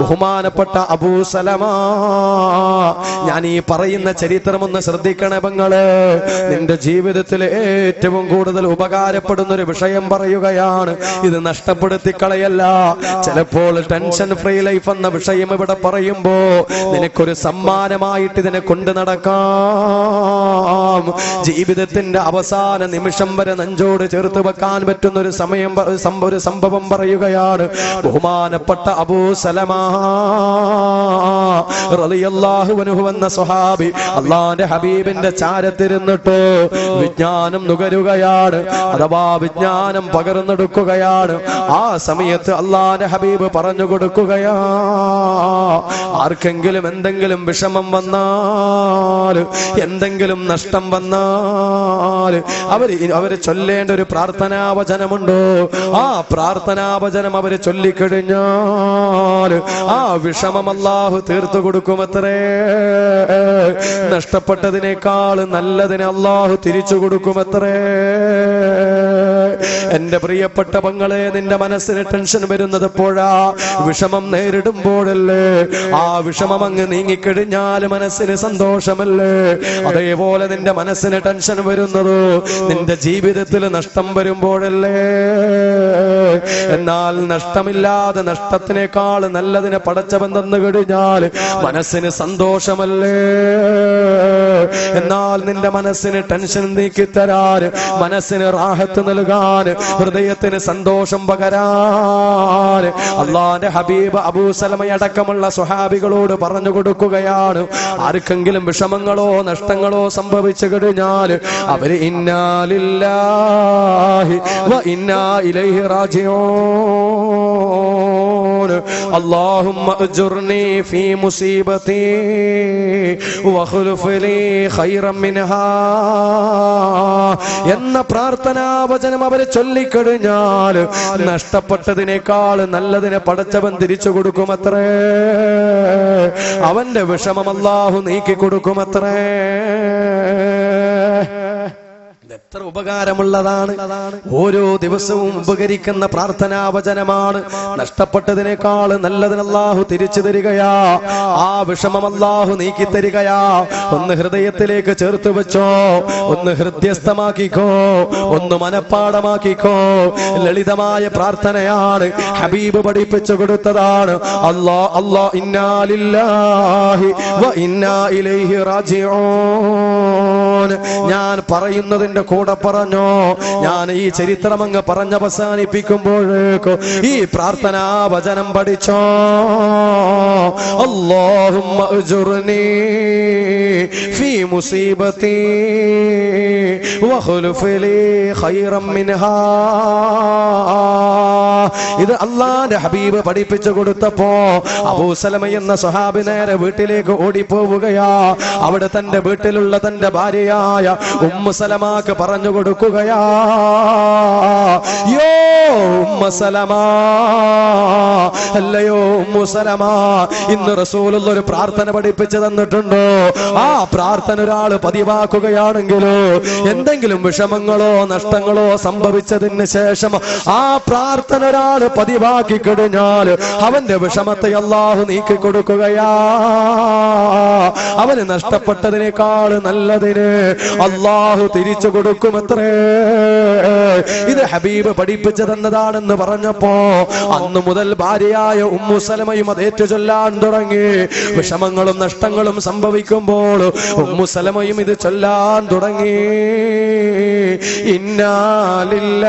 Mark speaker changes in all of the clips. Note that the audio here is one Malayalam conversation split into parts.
Speaker 1: ബഹുമാനപ്പെട്ട അബൂ സലമ ഞാൻ ഈ പറയുന്ന ചരിത്രം ഒന്ന് ശ്രദ്ധിക്കണേ പെങ്ങൾ. നിന്റെ ജീവിതത്തിൽ ഏറ്റവും കൂടുതൽ ഉപകാരപ്പെടുന്ന ഒരു വിഷയം പറയുകയാണ്. ഇത് നഷ്ടപ്പെടുത്തി കളയല്ല ചിലപ്പോൾ ടെൻഷൻ ഫ്രീ ലൈഫ് എന്ന വിഷയം ഇവിടെ പറയുമ്പോ നിനക്കൊരു സമ്മാനമായിട്ട് ഇതിനെ കൊണ്ടു നടക്കാം. ജീവിതത്തിന്റെ അവസാന നിമിഷം വരെ നെഞ്ചോട് ചേർത്ത് വെക്കാൻ പറ്റുന്ന ഒരു സമയം ഒരു സംഭവം പറയുകയാണ്. ബഹുമാനപ്പെട്ട അബൂ എന്ന സ്വഹാബി അള്ളാന്റെ ഹബീബിന്റെ ചാരത്തിരുന്നിട്ട് വിജ്ഞാനം നുകരുകയാണ് അഥവാ വിജ്ഞാനം പകർന്നെടുക്കുകയാണ്. ആ സമയത്ത് അള്ളാന്റെ ഹബീബ് പറഞ്ഞു കൊടുക്കുകയാ. ആർക്കെങ്കിലും എന്തെങ്കിലും വിഷമം വന്നാൽ എന്തെങ്കിലും നഷ്ടം വന്നാൽ അവർ അവർ ചൊല്ലേണ്ട ഒരു പ്രാർത്ഥനാവചനമുണ്ടോ. ആ പ്രാർത്ഥനാവചനം അവർ ചൊല്ലിക്കഴിഞ്ഞാൽ ആ വിഷമം അല്ലാഹു തീർത്തു കൊടുക്കുമത്രേ. നഷ്ടപ്പെട്ടതിനേക്കാൾ നല്ലതിനെ അല്ലാഹു തിരിച്ചു കൊടുക്കുമത്രേ. എന്റെ പ്രിയപ്പെട്ട പങ്ങളെ നിന്റെ മനസ്സിന് ടെൻഷൻ വരുന്നത് എപ്പോഴാ? വിഷമം നേരിടുമ്പോഴല്ലേ? ആ വിഷമം അങ്ങ് നീങ്ങിക്കഴിഞ്ഞാൽ മനസ്സിന് സന്തോഷമല്ലേ? അതേപോലെ നിന്റെ മനസ്സിന് ടെൻഷൻ വരുന്നത് നിന്റെ ജീവിതത്തിൽ നഷ്ടം വരുമ്പോഴല്ലേ? എന്നാൽ നഷ്ടമില്ലാതെ നഷ്ടത്തിനേക്കാൾ നല്ലതിനെ പടച്ചവൻ തന്നു കഴിഞ്ഞാൽ മനസ്സിന് സന്തോഷമല്ലേ? എന്നാൽ നിന്റെ മനസ്സിന് ടെൻഷൻ നീക്കി തരാൻ മനസ്സിന് റാഹത്ത് നൽകാൻ ഹൃദയത്തിന് സന്തോഷം പകരാൻ അള്ളാന്റെ ഹബീബ് അബൂസലമയടക്കമുള്ള സുഹാബികളോട് പറഞ്ഞു കൊടുക്കുകയാണ്. ആർക്കെങ്കിലും വിഷമങ്ങളോ നഷ്ടങ്ങളോ സംഭവിച്ചു കഴിഞ്ഞാൽ അവർ ഇന്നാലില്ലാഹി ഇന്നാ ഇലൈഹി റാജിഊൻ. اللهم اجرني في مصيبتي واخلف لي خيرا منها എന്ന പ്രാർത്ഥനാവചനം അവര് ചൊല്ലിക്കഴിഞ്ഞാൽ നഷ്ടപ്പെട്ടതിനേക്കാൾ നല്ലതിനെ പടച്ചവൻ തിരിച്ചു കൊടുക്കുമത്രേ അവന്റെ വിഷമം അല്ലാഹു നീക്കി കൊടുക്കുമത്രേ ഇത് എത്ര ഉപകാരമുള്ളതാണ്. ഓരോ ദിവസവും ഉപകരിക്കുന്ന പ്രാർത്ഥനാവചനമാണ് നഷ്ടപ്പെട്ടതിനേക്കാൾ നല്ലതിന് അല്ലാഹു തിരിച്ചു തരികയാ. ആ വിഷമം അല്ലാഹു നീക്കി തരികയാ. ഒന്ന് ഹൃദയത്തിലേക്ക് ചേർത്ത് വെച്ചോ. ഒന്ന് ഹൃദ്യസ്ഥമാക്കിക്കോ. ഒന്ന് മനപ്പാടമാക്കിക്കോ. ലളിതമായ പ്രാർത്ഥനയാണ് ഹബീബ് പഠിപ്പിച്ചു കൊടുത്തതാണ്. അല്ലാ അല്ലാ ഇന്നാലില്ലാഹി വ ഇന്നാ ഇലൈഹി റാജിഊൻ. ഞാൻ പറയുന്നതിന്റെ കൂടെ പറഞ്ഞോ ഞാൻ ഈ ചരിത്രം അങ്ങ് പറഞ്ഞ് അവസാനിപ്പിക്കുമ്പോഴേക്കോ ഈ പ്രാർത്ഥനാ വചനം പഠിച്ചോ اللهم اجرني في مصيبتي واخلف لي خيرا منها ഇത് അള്ളാന്റെ ഹബീബ് പഠിപ്പിച്ചു കൊടുത്തപ്പോ അബൂസലമ എന്ന സ്വഹാബി നേരെ വീട്ടിലേക്ക് ഓടിപ്പോവുകയാ. അവിടെ തന്റെ വീട്ടിലുള്ള തന്റെ ഭാര്യയായ ഉമ്മുസലമാക്ക് പറഞ്ഞു കൊടുക്കുകയാ. യോ അല്ലയോ ഉമ്മു ഇന്ന് റസൂലുള്ള ഒരു പ്രാർത്ഥന പഠിപ്പിച്ചു തന്നിട്ടുണ്ടോ? ആ പ്രാർത്ഥന ഒരാൾ പതിവാക്കുകയാണെങ്കിലോ എന്തെങ്കിലും വിഷമങ്ങളോ നഷ്ടങ്ങളോ സംഭവിച്ചതിന് ശേഷം ആ പ്രാർത്ഥന ഒരാൾ പതിവാക്കി കഴിഞ്ഞാൽ അവന്റെ വിഷമത്തെ അള്ളാഹു നീക്കി കൊടുക്കുകയാ അവന് നഷ്ടപ്പെട്ടതിനേക്കാൾ നല്ലതിന് അള്ളാഹു തിരിച്ചു കൊടുക്കുമത്രേ. ഇത് ഹബീബ് പഠിപ്പിച്ചു തന്നതാണെന്ന് പറഞ്ഞപ്പോ അന്ന് മുതൽ ഭാര്യയായ ഉമ്മുസലമയും അത് ഏറ്റുചൊല്ലാൻ തുടങ്ങി. വിഷമങ്ങളും നഷ്ടങ്ങളും സംഭവിക്കുമ്പോൾ ഉമ്മുസലമയും ഇത് ചൊല്ലാൻ തുടങ്ങി. ഇന്നാലില്ല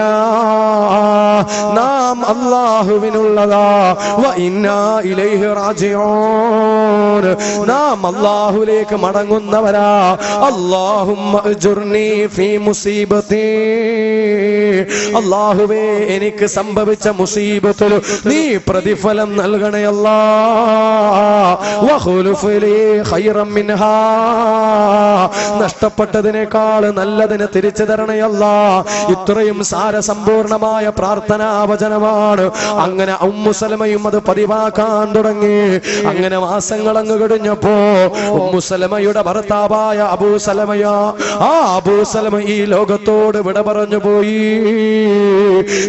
Speaker 1: നാം അള്ളാഹുവിനുള്ളതാ ഇന്നാ ഇലൈഹി റാജിഊൻ. നാം അള്ളാഹുലേക്ക് മടങ്ങുന്നവരാ. അജ്ർനി ഫീ മുസീബത്തി അള്ളാഹുവേ എനിക്ക് സംഭവിച്ച മുസീബത്തിൽ നീ പ്രതിഫലം നൽകണേ അല്ലാ വഖുലുഫ് ലീ ഖൈറൻ മിൻഹാ. നഷ്ടപ്പെട്ടതിനേക്കാൾ നല്ലതിന് തിരിച്ചു തരണയല്ല. ഇത്രയും സാരസമ്പൂർണമായ പ്രാർത്ഥനാവചനമാണ് അങ്ങനെ ഉമ്മുസലമയും അത് പതിവാക്കാൻ തുടങ്ങി. അങ്ങനെ മാസങ്ങൾ അങ്ങ് കഴിഞ്ഞപ്പോ ഉമ്മുസലമയുടെ ഭർത്താവായ അബൂസലമയ ആ അബൂസലമ ഈ ലോകത്തോട് വിട പറഞ്ഞു പോയി.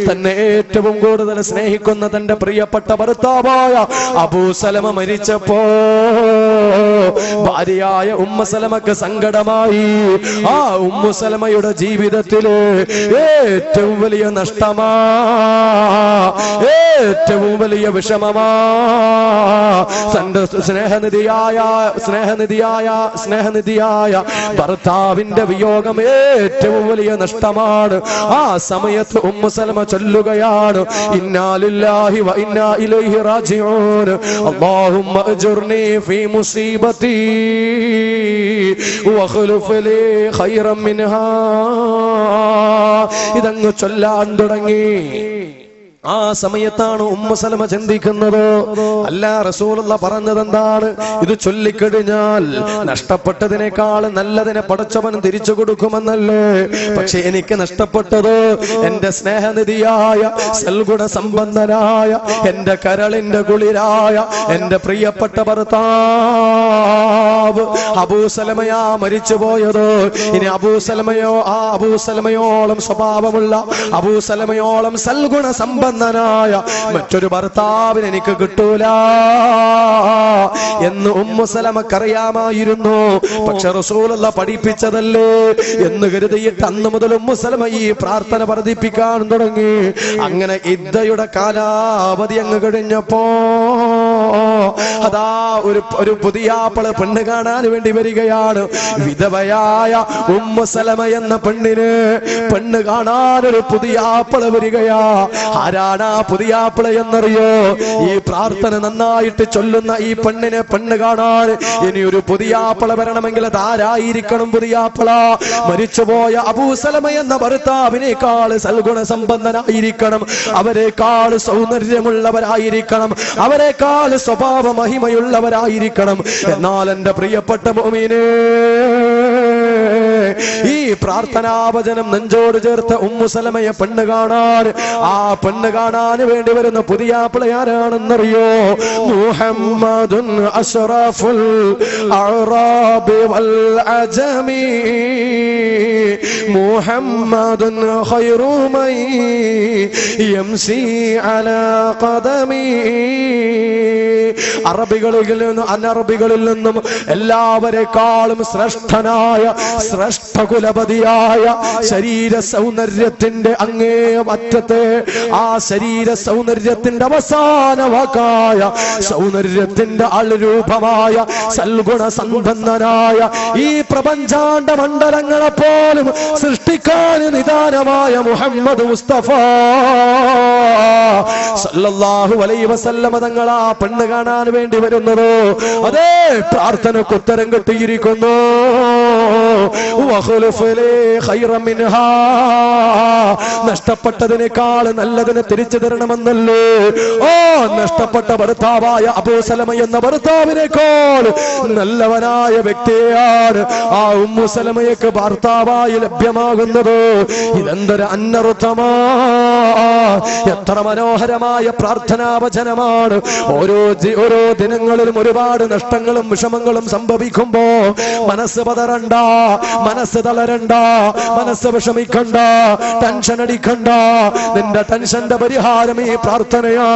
Speaker 1: തന്നെ ഏറ്റവും കൂടുതൽ സ്നേഹിക്കുന്ന തന്റെ പ്രിയപ്പെട്ട ഭർത്താവായ അബൂസലമ മരിച്ചപ്പോ ഭാര്യയായ ഉമ്മസലമക്ക് സങ്കടമായി. ആ ഉമ്മുസലമയുടെ ജീവിതത്തിലെ ഏറ്റവും വലിയ നഷ്ടമാ. ഏറ്റവും വലിയ വിഷമമാ. തന്റെ സ്നേഹനിധിയായ സ്നേഹനിധിയായ സ്നേഹനിധിയായ ഭർത്താവിന്റെ വിയോഗം ഏറ്റവും വലിയ നഷ്ടമാണ്. ആ സമയത്ത് ഉമ്മുസലമ ചൊല്ലുകയാണ് ഇന്നാലില്ലാഹി വ ഇലൈഹി റാജിഊൻ. അല്ലാഹുമ്മ അജ്ർനി ഫീ മുസീബതി വഖ്ലുഫ് ലീ ഖൈറൻ മിൻഹാ. ഇതങ്ങ് ചൊല്ലാൻ തുടങ്ങി. ആ സമയത്താണ് ഉമ്മ സലമ ചിന്തിക്കുന്നത്. അല്ല റസൂലുള്ള പറഞ്ഞത് എന്താണ് ഇത് ചൊല്ലിക്കഴിഞ്ഞാൽ നഷ്ടപ്പെട്ടതിനേക്കാൾ നല്ലതിനെ പടച്ചവൻ തിരിച്ചു കൊടുക്കുമെന്നല്ലേ? പക്ഷെ എനിക്ക് നഷ്ടപ്പെട്ടത് എന്റെ സ്നേഹനിധിയായ സൽഗുണ സമ്പന്നനായ എന്റെ കരളിന്റെ കുളിരായ എന്റെ പ്രിയപ്പെട്ട ഭർത്താവ് അബൂസലമയാ മരിച്ചു പോയത് ഇനി അബൂസലമയോ ആ അബൂസലമയോളം സ്വഭാവമുള്ള അബൂസലമയോളം സൽഗുണ സമ്പന്നനായ മറ്റൊരു ഭർത്താവിന് എനിക്ക് കിട്ടൂല. എന്ന് ഉമ്മുസലമക്കറിയാമായിരുന്നു പക്ഷെ റസൂലുള്ള പഠിപ്പിച്ചതല്ലേ എന്ന് കരുതിയിട്ട് അന്ന് മുതൽ ഉമ്മുസലമ ഈ പ്രാർത്ഥന വർദ്ധിപ്പിക്കാൻ തുടങ്ങി. അങ്ങനെ ഇദ്ദയുടെ കാലാവധി അങ്ങ് കഴിഞ്ഞപ്പോ അതാ ഒരു ഒരു പുതിയാപ്പൾ പെണ്ണ് കാണാൻ വേണ്ടി വരികയാണ്. വിധവയായ ഉമ്മ സലമ എന്ന പെണ്ണിന് പെണ്ണ് കാണാൻ ഒരു പുതിയാപ്പൾ വരികയാ. ആരാണ് ആ പുതിയാപ്പള എന്നറിയോ? ഈ പ്രാർത്ഥന നന്നായിട്ട് ചൊല്ലുന്ന ഈ പെണ്ണിനെ പെണ്ണ് കാണാൻ ഇനി ഒരു പുതിയാപ്പള വരണമെങ്കിൽ അത് ആരായിരിക്കണം പുതിയാപ്പള? മരിച്ചുപോയ അബൂസലമ എന്ന ഭർത്താവിനേക്കാൾ സൽഗുണ സമ്പന്നനായിരിക്കണം അവരെക്കാൾ സൗന്ദര്യമുള്ളവരായിരിക്കണം. അവരെക്കാൾ സ്വഭാവ മഹിമയുള്ളവരായിരിക്കണം എന്നാൽ എന്റെ പ്രിയപ്പെട്ട മോമിനെ ഈ പ്രാർത്ഥനാവചനം നെഞ്ചോട് ചേർത്ത് ഉമ്മുസലമയെ പെണ്ണ് കാണാൻ ആ പെണ്ണ് കാണാൻ വേണ്ടി വരുന്ന പുതിയ ആരാണെന്നറിയോ? മുഹമ്മദുൻ അഷ്റഫുൽ വൽ അജമി. മുഹമ്മദുൻ ഖൈറു മൻ അലാ ഖദമി. അറബികളിൽ നിന്നും അനറബികളിൽ നിന്നും എല്ലാവരെക്കാളും ശ്രേഷ്ഠനായ ശ്രേഷ്ഠ കുലപതിയായ ശരീര സൗന്ദര്യത്തിന്റെ അങ്ങേ അറ്റത്തെ ആ ശരീര സൗന്ദര്യത്തിന്റെ അവസാന വാക്കായ സൗന്ദര്യത്തിന്റെ അളുരൂപമായ സൽഗുണ സമ്പന്നനായ ഈ പ്രപഞ്ചാണ്ട മണ്ഡലങ്ങളെ പോലും സൃഷ്ടിക്കാൻ നിദാനമായ മുഹമ്മദ് മുസ്തഫ. സല്ലല്ലാഹു അലൈഹി വസല്ലമ തങ്ങൾ ആ പെണ്ണ് കാണാൻ വേണ്ടി വരുന്നത്. അതേ പ്രാർത്ഥനക്കുത്തരം കിട്ടിയിരിക്കുന്നു. നഷ്ടപ്പെട്ടതിനേക്കാൾ നല്ലതിനെ തിരിച്ചു തരണമെന്നല്ലേ ഓ നഷ്ടപ്പെട്ട ഭർത്താവായ അബൂസലമ എന്ന ഭർത്താവിനേക്കാൾ നല്ലവനായ വ്യക്തിയാണ് ആ ഉമ്മുസലമയ്ക്ക് ഭർത്താവായി ലഭ്യമാകുന്നത്. ഇതെന്തൊരു അന്നർത്ഥമാ എത്ര മനോഹരമായ പ്രാർത്ഥനാവചനമാണ്. ഓരോ ഓരോ ദിനങ്ങളിലും ഒരുപാട് നഷ്ടങ്ങളും വിഷമങ്ങളും സംഭവിക്കുമ്പോ മനസ്സ് പതറണ്ട മനസ്സ് തളരണ്ട മനസ്സ് വിഷമിക്കണ്ട ടെൻഷൻ അടിക്കണ്ട നിന്റെ ടെൻഷന്റെ പരിഹാരം ഈ പ്രാർത്ഥനയാ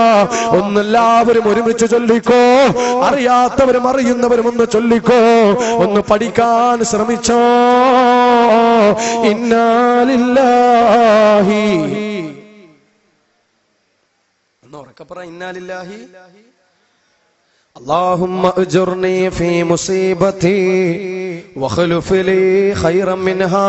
Speaker 1: ഒന്നെല്ലാവരും ഒരുമിച്ച് ചൊല്ലിക്കോ അറിയാത്തവരും അറിയുന്നവരും ഒന്ന് ചൊല്ലിക്കോ ഒന്ന് പഠിക്കാൻ ശ്രമിച്ചോ ഇന്നാലില്ലാഹി ഒന്ന് ഉറക്കെ പറ ഇന്നാലില്ലാഹി اللهم اجرني في مصيبتي واخلف لي خيرا منها.